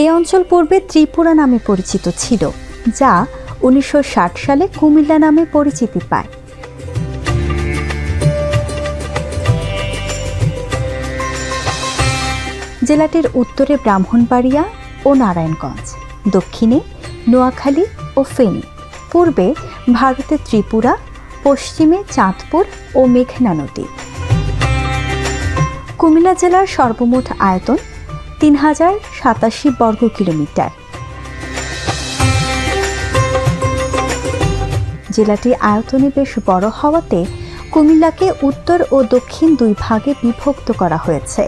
এই অঞ্চল পূর্বে ত্রিপুরা নামে পরিচিত ছিল, যা উনিশশো ষাট সালে কুমিল্লা নামে পরিচিতি পায়। জেলাটির উত্তরে ব্রাহ্মণবাড়িয়া ও নারায়ণগঞ্জ, দক্ষিণে নোয়াখালী ও ফেনী, পূর্বে ভারতের ত্রিপুরা পশ্চিমে চাঁদপুর ও মেঘনা নদী। কুমিল্লা জেলার সর্বমোট আয়তন তিন হাজার সাতাশি বর্গ কিলোমিটার। জেলাটি আয়তনে বেশ বড় হওয়াতে কুমিল্লাকে উত্তর ও দক্ষিণ দুই ভাগে বিভক্ত করা হয়েছে।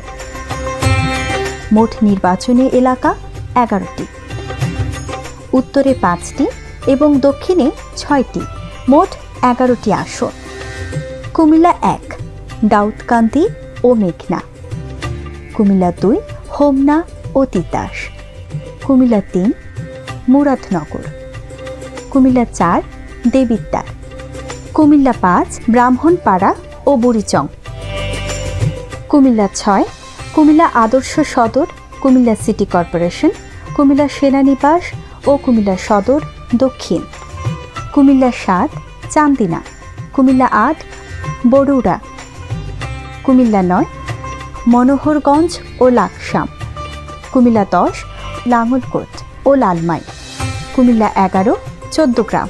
মোট নির্বাচনী এলাকা এগারোটি। উত্তরে পাঁচটি এবং দক্ষিণে ছয়টি। মোট এগারোটি আসন কুমিল্লা এক, দাউদকান্দি ও মেঘনা। কুমিল্লা দুই, হোমনা ও তিতাস। কুমিল্লা তিন, মুরাদনগর। কুমিল্লা চার, দেবিদ্বার। কুমিল্লা পাঁচ, ব্রাহ্মণপাড়া ও বুড়িচং। কুমিল্লা ছয়, কুমিল্লা আদর্শ সদর, কুমিল্লা সিটি কর্পোরেশন, কুমিল্লা সেনানিবাস ও কুমিল্লা সদর দক্ষিণ। কুমিল্লা সাত চান্দিনা, কুমিল্লা আট, বড়ুড়া। কুমিল্লা নয়, মনোহরগঞ্জ ও লাকসাম। কুমিল্লা দশ লাঙ্গলকোট ও লালমাই। কুমিল্লা এগারো চোদ্দগ্রাম